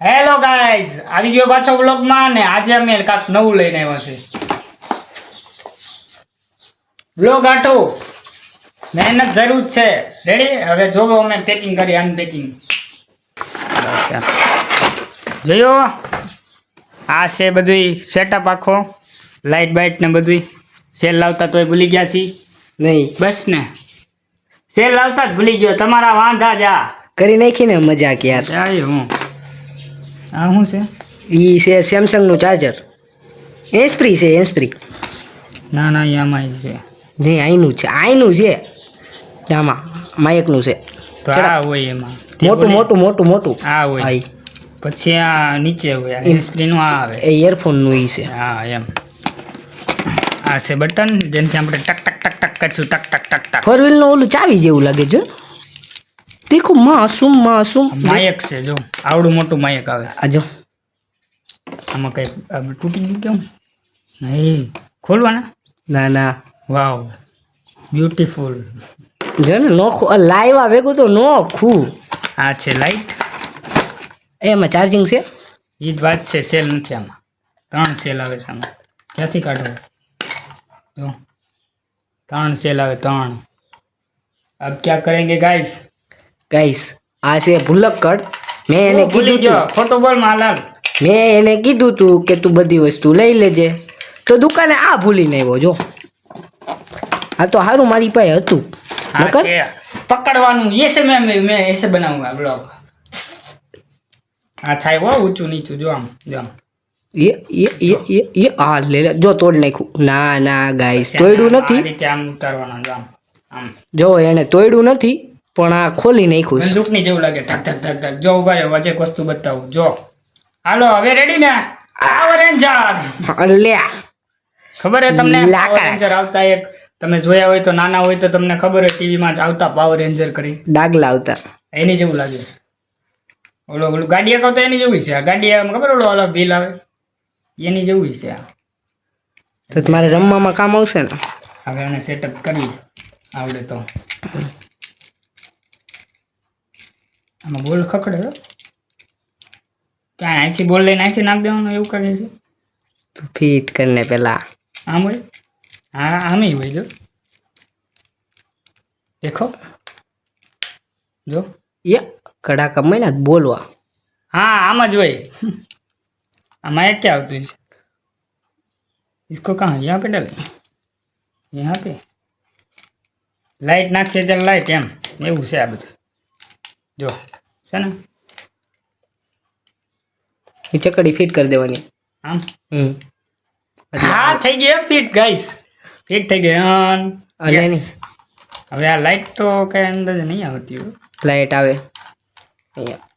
Hello guys આવી ગયો પાછો બ્લોગમાં ને આજે અમે કાંક નવું લઈને આવ્યા છે બ્લોગ આટો. મહેનત જરૂર છે. રેડી હવે જોવો અમે પેકિંગ કરી અનપેકિંગ જોયો? આ છે બધું સેટઅપ આખો. લાઇટ બાઇટ ને બધું સેલ લાવતા તોય ભૂલી ગયા છી નહીં. બસ ને. સેલ લાવતા જ ભૂલી ગયો. તમારા વાંધા જા કરી નાખી ને મજાક યાર. હું. આ શું છે? એ છે સેમસંગનું ચાર્જર એન્સપ્રી છે એન્સપ્રી ના ના આમાં છે. નહીં આઈનું છે. આઈનું છે. આમાં માયકનું છે. તો. આ હોય એમાં. મોટું મોટું મોટું મોટું. આ હોય. પછી આ નીચે હોય. આ ડિસ્પ્લેનું આ આવે. એ ઇયરફોનનું ઈ છે. હા એમ. આ છે બટન જેનાથી આપણે ટક ટક ટક ટક કરશું. ટક ટક ટક ટક. ફોર વ્હીલનું ઓલું ચાવી જેવું લાગે છે તીખું માસુમ માસુમ માયક છે જો. આવડું મોટું માયક આવે. આ જો. આમાં કઈ આ તૂટી ગયું કેમ? નહીં. ખોલવાના? ના ના. વાવ. બ્યુટીફુલ જો ને નોખું લાઈવ ભેગું તો નોખું. આ છે લાઈટ એમાં ચાર્જિંગ છે? એ જ વાત છે સેલ નથી આમાં. ત્રણ સેલ આવે છે આમાં. ક્યાંથી કાઢવો જો. ત્રણ સેલ આવે ત્રણ. અબ ક્યાં કરેંગે ગાઈસ ગાઈસ આ છે ભૂલક્કડ મેં એને કીધું ખોટું બોલ માલાલ મેં એને કીધું તું કે તું બધી વસ્તુ લઈ લેજે. તો દુકાને આ ભૂલીને આવ્યો જો. આ તો સારું મારી પાસે હતું. નકર? પકડવાનું. એ છે મેં મેં એસે બનાવું બ્લોગ આ થાય હો ઊંચું નીચું. જો આમ જો આમ. એ એ એ એ એ આ લે લે. જો તોડ નાખ્યું. ના ના ગાઈસ તોડ્યું નથી. આમ ઉતારવાનું જો આમ. જો એને તોડ્યું નથી. પણ આ ખોલી નાખ્યું છે. બંદૂકની જેવું લાગે. ધક ધક ધક ધક. જો ઊભા વચ્ચે એક વસ્તુ બતાવું. જો. હાલો હવે રેડી ને? આવો રેન્જર લે ખબર હે તમને. પાવર રેન્જર આવતા એક તમે જોયા હોય તો નાના હોય તો તમને ખબર હોય ટીવીમાં જ આવતા પાવર રેન્જર કરી. ડાગલા આવતા એની જેવું લાગે. ઓલો ઓલું ગાડી એક તો એની જેવું છે. આ ગાડી આમ ખબર ઓલો ઓલો બિલ આવે? એની જેવું છે આ. તો તમારે રમવામાં કામ આવશે ને? હવે એને સેટઅપ કરવી આવડે તો. આમાં બોલ ખકડે હો. ક્યાં અહીંથી બોલ લઈને અહીંથી નાખ દેવાનું એવું કરે છે તું ફિટ કરીને પેલા આમ હોય હા આમ હોય જો દેખો જો ય કડાકા મહિના બોલવા हाँ आम જ હોય આમાં એક क्या આવતું છે इसको कहाँ यहाँ पे डाले यहाँ पे લાઈટ નાખીએ ત્યારે લાઈટ એમ એવું છે આ બધું જો છે ને? ચકડી ફિટ કરી દેવાની. આમ? હમ. હા થઈ ગઈ ફિટ ગાઈસ ફિટ થઈ ગઈ અલે હવે આ લાઈટ તો કઈ અંદર નહીં આવતી લાઈટ આવે. અહીંયા.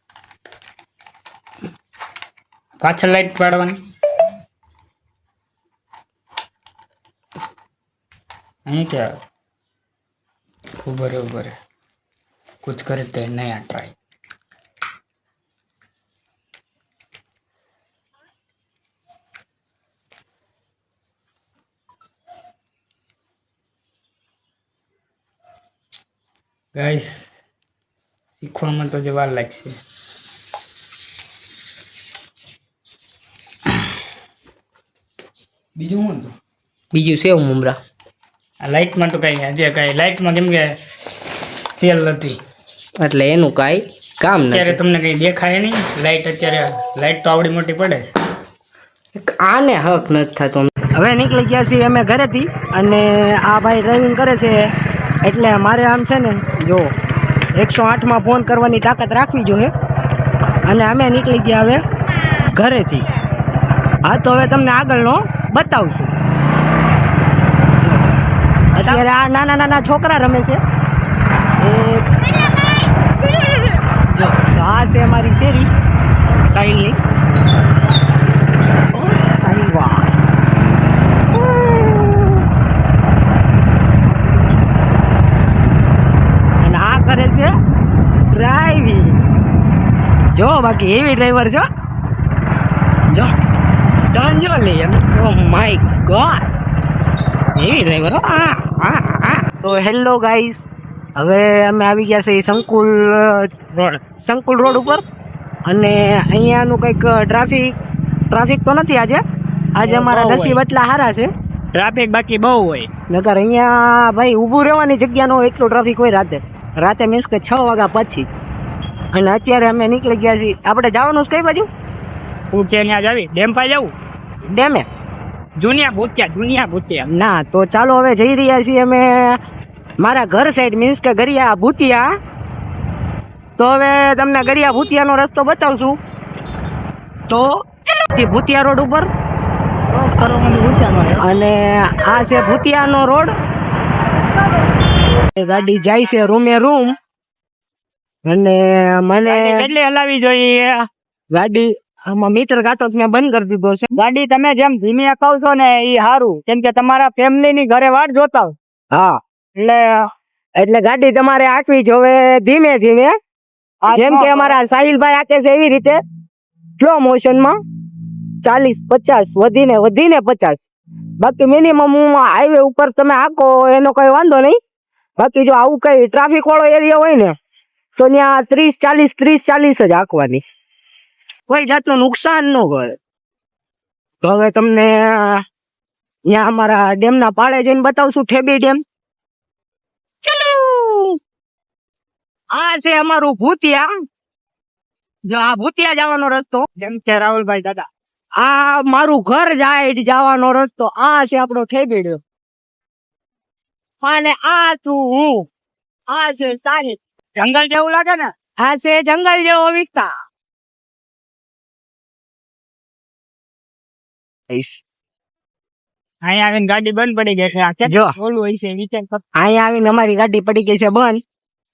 પાછળ લાઈટ પાડવાની. અહીં ક્યાં? ઉભરે ઉભરે કુછ કરે તો નહીં આ ટ્રાય ગાઈસ શીખવામાં તો જે વાર લાગશે. બીજું શું હતું? બીજું છે મુમરા આ લાઇટમાં તો કઈ આજે કઈ લાઇટમાં કેમ કે સેલ નથી. એટલે એનું કાંઈ કામ અત્યારે તમને કઈ દેખાય નહીં. લાઇટ અત્યારે લાઇટ તો આવડી મોટી પડે આને હક નથી થતો. હવે નીકળી ગયા છીએ અમે ઘરેથી અને આ ભાઈ ડ્રાઇવિંગ કરે છે. એટલે મારે આમ છે ને, જો, એકસો આઠમાં ફોન કરવાની તાકાત રાખવી જોઈએ. અને અમે નીકળી ગયા હવે ઘરેથી. હા, તો હવે તમને આગળનો બતાવશું. અત્યારે આ નાના નાના છોકરા રમે છે. એક આ છે અમારી શેરી સાહિલની ઓ સાહિલવા અને આ કરે છે ડ્રાઇવિંગ જો બાકી હેવી ડ્રાઈવર છો જો ટર્ન જો લે oh my god heavy driver આ આ તો હેલો ગાઈસ હવે અમે આવી ગયા છે સંકુલ રોડ સંકુલ રોડ ઉપર. અને અહીંયાનું કંઈક ટ્રાફિક ટ્રાફિક તો નથી આજે. આજે અમારા નસીબ એટલા સારા છે. ટ્રાફિક બાકી બહુ હોય. નગર અહીંયા ભાઈ ઊભું રહેવાની જગ્યા ન હોય ટ્રાફિક હોય રાતે. રાતે મીન્સ કે છ વાગ્યા પછી. અને અત્યારે અમે નીકળી ગયા છીએ. આપણે જવાનું છે કઈ બાજુ? હું કે ત્યાં જાવી ડેમ પાસે જવું ડેમે જુનિયા ભૂતિયા જુનિયા ભૂતિયા ના તો ચાલો હવે જઈ રહ્યા છીએ અમે. મારા ઘર સાઈડ મીન્સ કે ગરિયા ભૂતિયા. તો હવે તમને ગરિયા ભૂતિયાનો રસ્તો બતાવશું. તો ચલો ભૂતિયા રોડ ઉપર. અને આ છે ભૂતિયાનો રોડ. ગાડી જાય છે રૂમે રૂમ. અને મને કેટલી હલાવી જોઈએ ગાડી આમાં મીટર કાંટો મેં બંધ કરી દીધો છે. ગાડી તમે જેમ ધીમી અકાવ છો ને એ સારું કેમ કે તમારા ફેમિલી ની ઘરે વાટ જોતા હા. એટલે એટલે ગાડી તમારે આંકવી જોવે ધીમે ધીમે. જેમ કે અમારા સાહિલભાઈ આકે છે એવી રીતે. સ્લો મોશનમાં ચાલીસ પચાસ વધીને વધીને પચાસ. બાકી મિનિમમ હું હાઈવે ઉપર તમે આંકો એનો કઈ વાંધો નહીં. બાકી જો આવું કઈ ટ્રાફિક વાળો એરિયા હોય ને તો ત્યાં ત્રીસ ચાલીસ ત્રીસ ચાલીસ જ આંકવાની કોઈ જાતનું નુકસાન ન કરે તો હવે તમને ત્યાં અમારા ડેમના પાળે જઈને બતાવશું ઠેબી ડેમ. આ છે અમારું ભૂતિયા. જો આ ભૂતિયા જવાનો રસ્તો. જેમ કે રાહુલભાઈ દાદા. આ મારું ઘર જાય જવાનો રસ્તો. આ છે આપણો ઠેબીડ્યો અને આ તું હું. આ છે સારી જંગલ જેવું લાગે ને? આ છે જંગલ જેવો વિસ્તાર. અહીંયા આવીને ગાડી બંધ પડી ગઈ છે. આ કેટલું ઓલું હોય છે વિચાર કર અહીંયા આવીને અમારી ગાડી પડી ગઈ છે બંધ.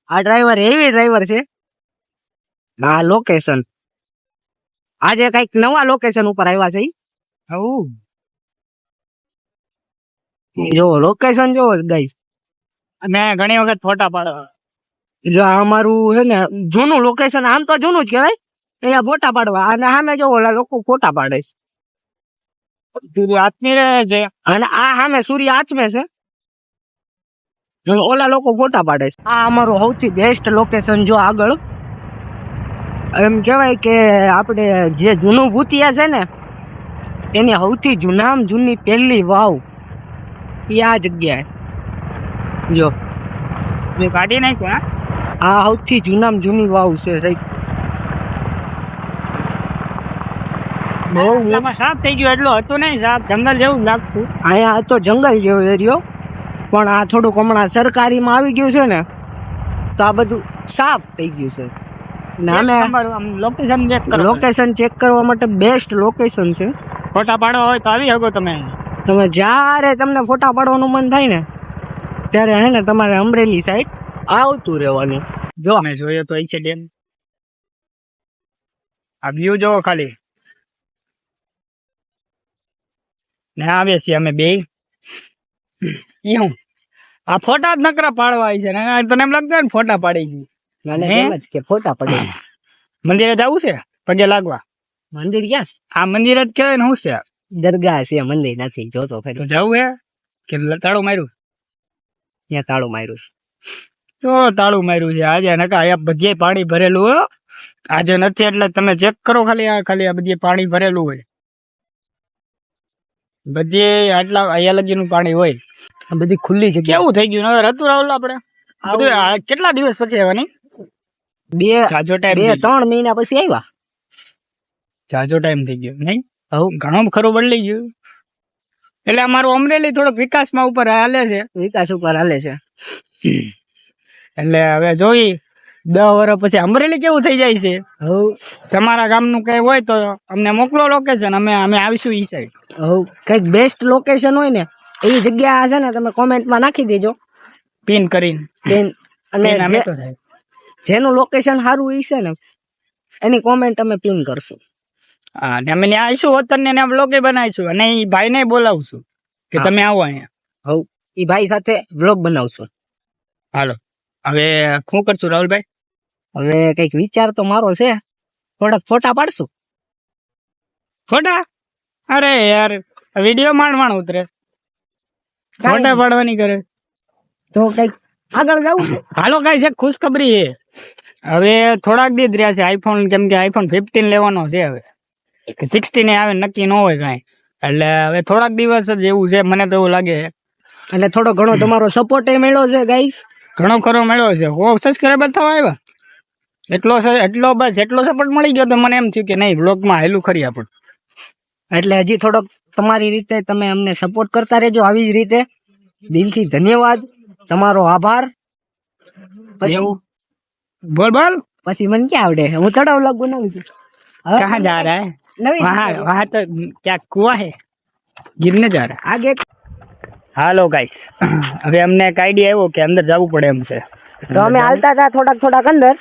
આ ડ્રાઈવર હેવી ડ્રાઈવર છે. આ લોકેશન આજે કંઈક નવા લોકેશન ઉપર આવ્યા છે જો લોકેશન જોવો ગાઈસ મેં ઘણી વખત ફોટા પાડવા જો અમારું છે ને જૂનું લોકેશન આમ તો જૂનું જ કહેવાય. અહીંયા ફોટા પાડવા. અને સામે જો ઓલા લોકો ફોટા પાડે છે. આત્મી રહે છે. અને આ સામે સૂર્ય આચમે છે. ઓલા લોકો ફોટા પાડે છે. આ અમારું સૌથી બેસ્ટ લોકેશન જો આગળ. એમ કહેવાય કે આપણે જે જૂનું ભૂતિયા છે ને એની સૌથી જૂનામ જૂની પહેલી વાવ એ આ જગ્યાએ. જો. મેં કાઢી નાખ્યું હા? આ સૌથી જૂનામાં જૂની વાવ છે સાહેબ. બહુ સાફ થઈ ગયો એટલો હતો નહીં સાફ જંગલ જેવું લાગતું. અહીંયા હતો જંગલ જેવો એરિયો પણ આ થોડુંક હમણાં સરકારીમાં આવી ગયું છે ને તો આ બધું સાફ થઈ ગયું છે. ને અમે લોકેશન ચેક લોકેશન ચેક કરવા માટે બેસ્ટ લોકેશન છે. ફોટા પાડવા હોય તો આવી શકો તમે. તમે જ્યારે તમને ફોટા પાડવાનું મન થાય ને ત્યારે હે ને તમારે અમરેલી સાઈડ આવતું રહેવાનું. જો અમે જોયો તો છે ડેમ. આ વ્યૂ જોવો ખાલી. ને આવે છીએ અમે બે. હું આ ફોટા જ નકરા પાડવા આવી છે ને. તને એમ લાગતું ને ફોટા પાડી છે. મને કે ફોટા પડે મંદિરે જવું છે? પગે લાગવા? મંદિર ક્યાં આ મંદિર જ કહેવાય ને શું છે? છે દરગાહ છે મંદિર નથી જોતો તો ફરી. જવું હે? કે તાળું માર્યું? ત્યાં તાળું માર્યું છે. તો તાળું માર્યું છે. આજે નકા આ બધે પાણી ભરેલું હો. આજે નથી એટલે તમે ચેક કરો ખાલી આ ખાલી આ બધે પાણી ભરેલું હોય. બધે આટલા અહીંયા લગીનું પાણી હોય. આ બધી ખુલ્લી જગ્યા. કેવું થઈ ગયું હવે હતું રાહુલ આપણે? બધું કેટલા દિવસ પછી આવવાની? બે જાજો બે ત્રણ મહિના પછી આવ્યા. જાજો ટાઈમ થઈ ગયો. નહીં? હવે ઘણું ખરો બદલાઈ ગયું. એટલે અમારું અમરેલી થોડોક વિકાસમાં ઉપર હાલે છે. વિકાસ ઉપર હાલે છે. એટલે હવે જોઈ દસ વર્ષ પછી અમરેલી કેવું થઈ જાય છે? હવ તમારા ગામનું કઈ હોય તો અમને મોકલો લોકેશન અમે અમે આવીશું ઈ સાઈડ હવ કંઈક બેસ્ટ લોકેશન હોય ને એ જગ્યા છે ને તમે કોમેન્ટમાં નાખી દેજો. પિન કરીને. અને પિન થાય જેનું લોકેશન સારું ઈ છે ને એની કોમેન્ટ અમે પિન કરશું. હા ને અમે ત્યાં આવીશું વતન ને બ્લોગે બનાવીશું અને એ ભાઈને બોલાવશું કે તમે આવો અહીંયા. હવ એ ભાઈ સાથે વ્લોગ બનાવશું. હાલો. હવે શું કરશું રાહુલભાઈ? હવે કંઈક વિચાર તો મારો છે. થોડાક ફોટા પાડશું. ફોટા? અરે યાર વીડિયો માંડ માંડ ઉતરે ફોટા પાડવાની કરે. તો કંઈક આગળ જવું છે. હાલો કઈ છે ખુશખબરી છે. હવે થોડાક દી રહ્યા છે આઈફોન કેમ કે આઈફોન ફિફ્ટીન લેવાનો છે હવે. સિક્સટીન આવે નક્કી ન હોય કાંઈ. એટલે હવે થોડાક દિવસ જ એવું છે મને તો એવું લાગે. એટલે થોડો ઘણો તમારો સપોર્ટ એ મળ્યો છે ગાઈસ ઘણો ખરો મળ્યો છે. હો સબસ્ક્રાઈબર થવા આવ્યા. એટલો એટલો બસ એટલો સપોર્ટ મળી ગયો તો મને એમ થયું કે નહીં બ્લોગમાં હેલું ખરી આપણ. એટલે હજી થોડોક તમારી રીતે તમે અમને સપોર્ટ કરતા રહેજો આવી જ રીતે. દિલથી ધન્યવાદ. તમારો આભાર. બોલ બોલ. પછી મને ક્યાં આવડે? હું થોડો વ્લોગ બનાવું છું. કહા જા રહા હૈ નવી વહાં વહાં તો ક્યાં કુવા હૈ. गिरने जा रहा है હાલો ગાઈસ હવે અમને એક આઈડિયા આવ્યો કે અંદર જવું પડે એમ છે. તો અમે હાલતા હતા થોડાક થોડાક અંદર.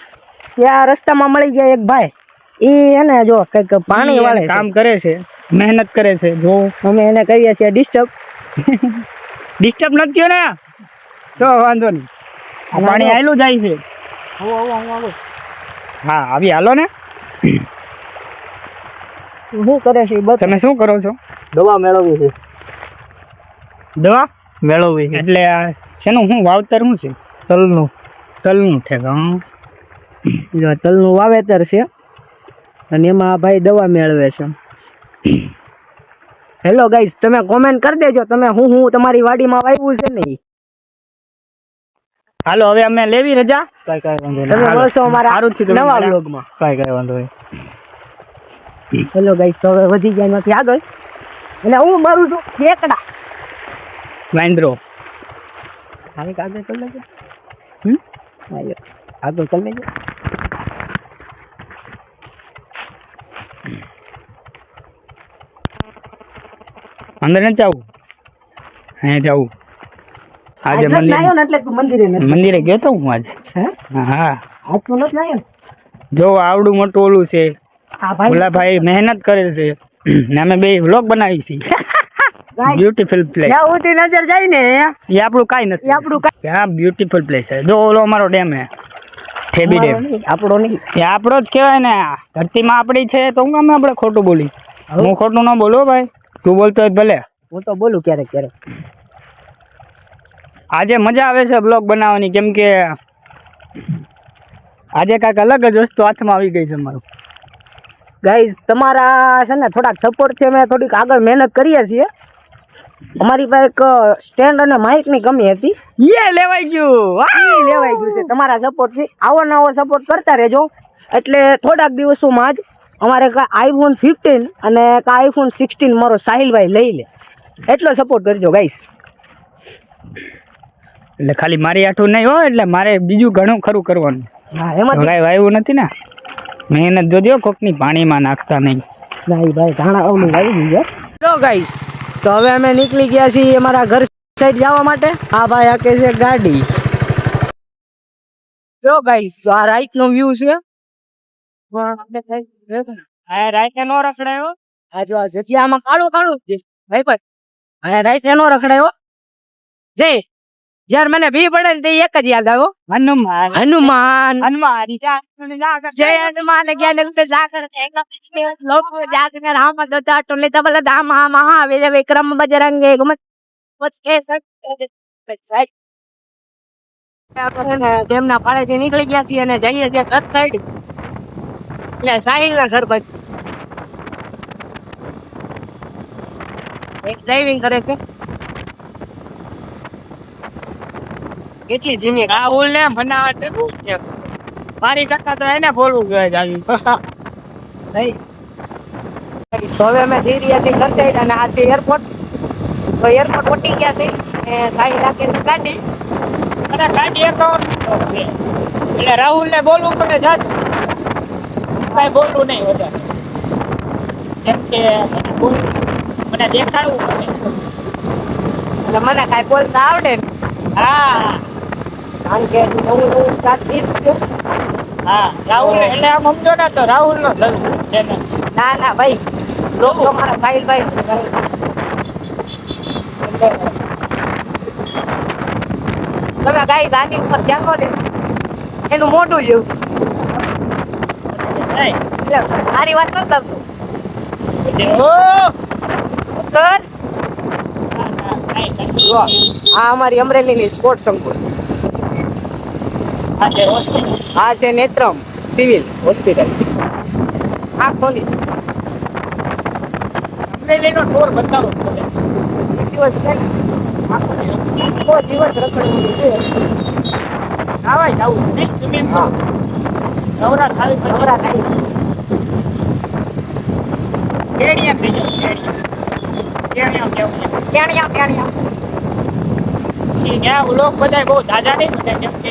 ત્યાં રસ્તામાં મળી ગયા એક ભાઈ. એ હે ને જો કંઈક પાણી વાળે કામ કરે છે મહેનત કરે છે જો. અમે એને કહીએ છીએ ડિસ્ટર્બ ડિસ્ટર્બ નથી થયો ને? તો વાંધો નહીં. આ પાણી આવેલું જાય છે. હા આવી હાલો ને. શું કરે છે તમે શું કરો છો? દવા મેળવવી છે. દવા મેળવવી એટલે આ શેનું શું વાવતર શું છે? તલનું. તલનું ઠેક જો તલનું વાવેતર છે અને એમાં આ ભાઈ દવા મેળવે છે. હેલો ગાઈઝ તમે કોમેન્ટ કરી દેજો તમે હું હું તમારી વાડીમાં વાવ્યું છે ને હાલો હવે અમે લેવી રજા? કઈ કઈ વાંધો નહીં. તમે. મળશો અમારા સારું છે નવા બ્લોગમાં કઈ કઈ વાંધો નહીં. હેલો ગાઈઝ તો હવે વધી ગયા નથી આગળ. એટલે હું મારું છું ખેકડા વાંદરો. ખાલી આગળ કરી લેજો હમ? આગળ કરી લેજો અંદર નથી જવું અહીંયા જવું આજે મંદિર એટલે તું મંદિરે મંદિરે ગયો તો હું આજે? હે? હા આજ તો નથી આવ્યો જો આવડું મોટું ઓલું છે. આ ઓલા ભાઈ મહેનત કરે છે. ને અમે બે વ્લોગ બનાવી છીએ. બ્યુટીફુલ પ્લેસ જ્યાં સુધી નજર જાય ને એ આપણું કાંઈ નથી. આપણું કાંઈ ત્યાં બ્યુટીફુલ પ્લેસ છે. જો ઓલો અમારો ડેમ હે ઠેબી ડેમ આપણો નહીં. એ આપણો જ કહેવાય ને. ધરતીમાં આપણી છે તો હું અમે આપણે ખોટું બોલી. હું ખોટું ન બોલો ભાઈ. તું બોલતો હોય ભલે. હું તો બોલું ક્યારેક ક્યારેક. આજે મજા આવે છે બ્લોગ બનાવવાની. કેમ કે આજે કાંઈક અલગ જ વસ્તુ હાથમાં આવી ગઈ છે મારું. ગાઈઝ તમારા છે ને થોડાક સપોર્ટ છે. મેં થોડીક આગળ મહેનત કરીએ છીએ. અમારી પાસે એક સ્ટેન્ડ અને માઇકની કમી હતી. એ લેવાઈ ગયું! લેવાઈ ગયું છે. તમારા સપોર્ટથી આવો નવો સપોર્ટ કરતા રહેજો. એટલે થોડાક દિવસોમાં જ અમારે કા આઈફોન ફિફ્ટીન અને કા આઈફોન સિક્સટીન મારો સાહિલભાઈ લઈ લે. એટલો સપોર્ટ કરજો ગાઈસ એટલે ખાલી મારી આઠું નહીં હોય એટલે મારે બીજું ઘણું ખરું કરવાનું. હા એમાં કાંઈ વાવ્યું નથી ને. મહેનત જોજો કોકની પાણીમાં નાખતા નહીં. નહીં ભાઈ ઘણા અવલું વાવી ગયું ગાઈસ તો હવે અમે નીકળી ગયા છીએ અમારા ઘર સાઈડ જવા માટે. આ ભાઈ આ કે છે ગાડી. જો ગાઈસ તો આ રાઈટ નો વ્યૂ છે. આ રાઈતે નો રખડાયો આ જો આ જગ્યામાં કાળો કાળો. છે ભાઈ પણ આ રાઈટ એનો રખડાયો જય. જ્યારે મને ભી પડે ને તે એક જ યાદ આવ્યો હનુમાન. હનુમાન. હનુમાન. જય હનુમાન. જ્ઞાન ગુપ્ત સાગર લોક જાગને રામ દત્તા ટોલે તબલ ધામ હા મહાવીર વિક્રમ બજરંગે ગુમત. કે તેમના પાળેથી નીકળી ગયા છીએ અને જઈએ છીએ ઘર સાઈડ. એટલે સાહિલ ના ઘર બાજુ એક ડ્રાઇવિંગ કરે છે કેટલી ધીમી રાહુલ ને બનાવટ મારી કાકા તો એને બોલવું જોઈએ જાજુ. તો હવે અમે જઈ રહ્યા છીએ સાઈડ અને આ છે એરપોર્ટ તો એરપોર્ટ પટી ગયા છે અને સાઈ રાખે ગાડી. અને ગાડી એક છે. એટલે રાહુલ ને બોલવું પડે જાજુ. કઈ બોલવું નહીં વધારે કેમ કે મને દેખાડવું પડે. એટલે મને કાંઈ બોલતા આવડે ને? હા. કારણ કે નવું નવું છે હા રાહુલ એટલે આમ સમજો ને તો રાહુલ નો છે ને. ના ના ભાઈ. લોકો મારા સાહિલભાઈ ભાઈ. તમે ગાઈ ગાડી ઉપર ધ્યાન ન એનું મોઢું જેવું. મારી વાત નથી ઓ! કર. આ અમારી અમરેલીની સ્પોર્ટ સંકુલ આ છે નેત્રમ સિવિલ હોસ્પિટલ. આ ખોલી છે. અમરેલીનો ટોર બતાવો. એક દિવસ છે આખો દિવસ. આખો રખડવાનું છે. નાવાય જવું નહીં સ્વિમિંગ પુલ નવરા પછી નવરા થઈ જાય કેવું ક્યાણિયા ત્યાં લોક બધાય બહુ તાજા નહીં બધા કેમ કે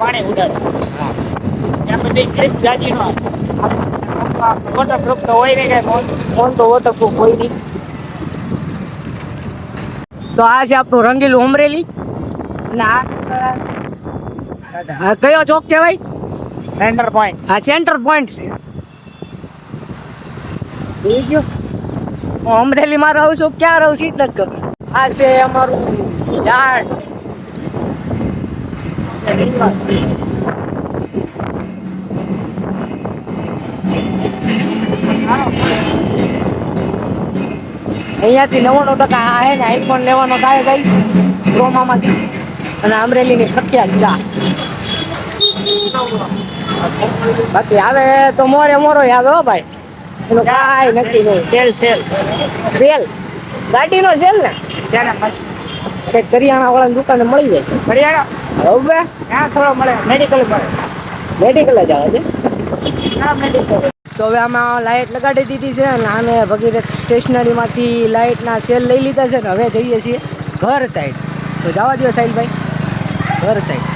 પાણી ઉડાડે. બધી જાજી નો વોટરપ્રૂફ તો હોય ને કઈ ફોન તો વોટરપ્રૂફ હોય નહીં. તો આ છે આપણું રંગીલું અમરેલી. અને આ કયો ચોક કહેવાય? સેન્ટર પોઈન્ટ આ સેન્ટર પોઈન્ટ છે. હું અમરેલીમાં રહું છું ક્યાં રહું છું ખબર. આ છે અમારું યાર્ડ અહીંયાથી નવ્વાણું ટકા આ હે ને આઈફોન લેવાનો થાય ગઈ ક્રોમામાંથી અને અમરેલીની પ્રખ્યાત ચા. બાકી આવે તો મોરે મોરો આવે હો ભાઈ. એનો કાંઈ નક્કી નહીં. Sale sale. સેલ. ગાડીનો સેલ ને? કંઈક કરિયાણા વાળાની દુકાને મળી જાય. ફરિયાણા હવે? ક્યાં થોડો મળે મેડિકલ મળે મેડિકલ જ આવે છે? તો હવે આમાં લાઇટ લગાડી દીધી છે અને આમે ભગીરથ સ્ટેશનરીમાંથી લાઇટના સેલ લઈ લીધા છે ને હવે જઈએ છીએ ઘર સાઈડ તો જવા દો સાહિલભાઈ, ઘર સાઈડ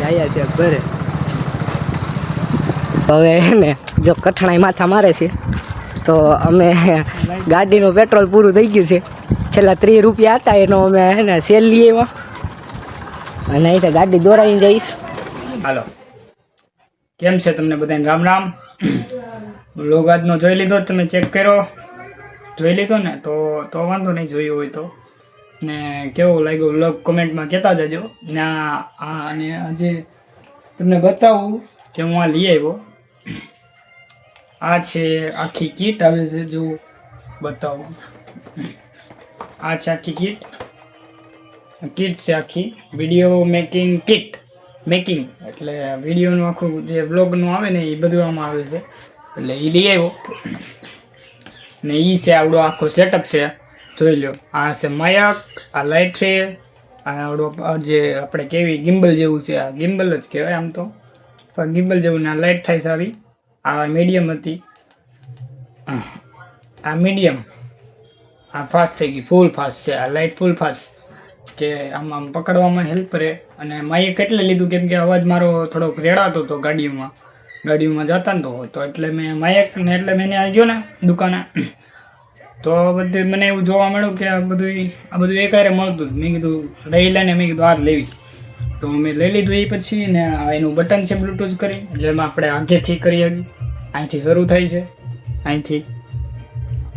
જઈએ છીએ ઘરે. હવે ને જો કઠણાઈ માથા મારે છે, તો અમે ગાડીનું પેટ્રોલ પૂરું થઈ ગયું છે. છેલ્લા ત્રીસ રૂપિયા હતા, એનો અમે હે ને સેલ લઈએ એમાં અને અહીં ગાડી દોરાઈને જઈશ. હાલો. કેમ છે તમને બધાને? રામ રામ. લોગ જોઈ લીધો તમે ચેક કર્યો? જોઈ લીધો ને? તો તો વાંધો નહીં, જોયું હોય તો. ને કેવો લાગ્યું વ્લોગ કોમેન્ટમાં કહેતા જજો. ને આ અને આજે તમને બતાવું કે હું આ લઈ આવ્યો. આ છે આખી કીટ આવે છે જો બતાવું. આ છે આખી કીટ કીટ છે આખી. વીડિયો મેકિંગ કીટ મેકિંગ એટલે વિડીયોનું આખું જે બ્લોગનું આવે ને એ બધું આમાં આવે છે. એટલે એ લઈ આવ્યો. ને એ છે આવડો આખો સેટઅપ છે. જોઈ લો આ છે માયક આ લાઇટ છે. આ આવડો જે આપણે કેવી ગિમ્બલ જેવું છે, આ ગિમ્બલ જ કહેવાય આમ તો. પણ ગિમ્બલ જેવું ને આ લાઇટ થાય સારી. આ મીડિયમ હતી. આ મીડિયમ આ ફાસ્ટ થઈ ગઈ ફૂલ ફાસ્ટ છે. આ લાઇટ ફૂલ ફાસ્ટ કે આમ આમ પકડવામાં હેલ્પ કરે અને માઇક એટલે લીધું? કેમ કે અવાજ મારો થોડોક રેડાતો હતો ગાડીમાં. ગાડીમાં જતા ને તો એટલે મેં માયક ને એટલે મેં આ ગયો ને દુકાને. તો બધું મને એવું જોવા મળ્યું કે આ બધું આ બધું એકારે મળતું મેં કીધું, લઈ લઈને મેં કીધું આ લેવી તો મેં લઈ લીધું એ પછી ને એનું બટન છે બ્લૂટૂથ કરી. જેમાં આપણે આગેથી કરી શકીએ. અહીંથી શરૂ થાય છે. અહીંથી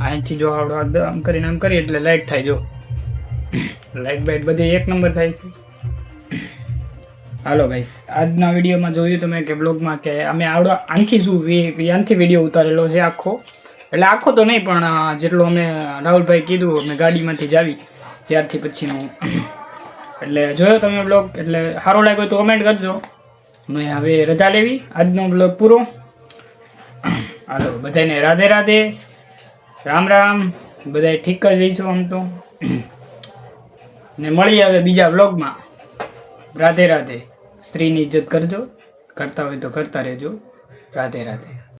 અહીંથી જો આવડો આમ કરીને આમ કરીએ એટલે લાઇટ થાય જો. લાઇટ બાઇટ બધી એક નંબર થાય છે. હાલો ગાઈસ આજના વિડીયોમાં જોયું તમે કે બ્લોગમાં કે અમે આવડો આનથી શું આનથી વીડિયો ઉતારેલો છે આખો. એટલે આખો તો નહીં, પણ જેટલું અમે રાહુલભાઈ કીધું, અમે ગાડીમાંથી જાવી ત્યારથી પછીનું. એટલે જોયો તમે બ્લોગ એટલે સારો લાગ્યો તો કમેન્ટ કરજો. મેં હવે રજા લેવી. આજનો બ્લોગ પૂરો. હાલો, બધાને રાધે રાધે. રામ રામ, બધાય ઠીક જ રહીશું આમ તો. ને મળી આવે બીજા બ્લોગમાં રાધે રાધે. સ્ત્રીની ઇજ્જત કરજો. કરતા હોય તો કરતા રહેજો. રાધે રાધે.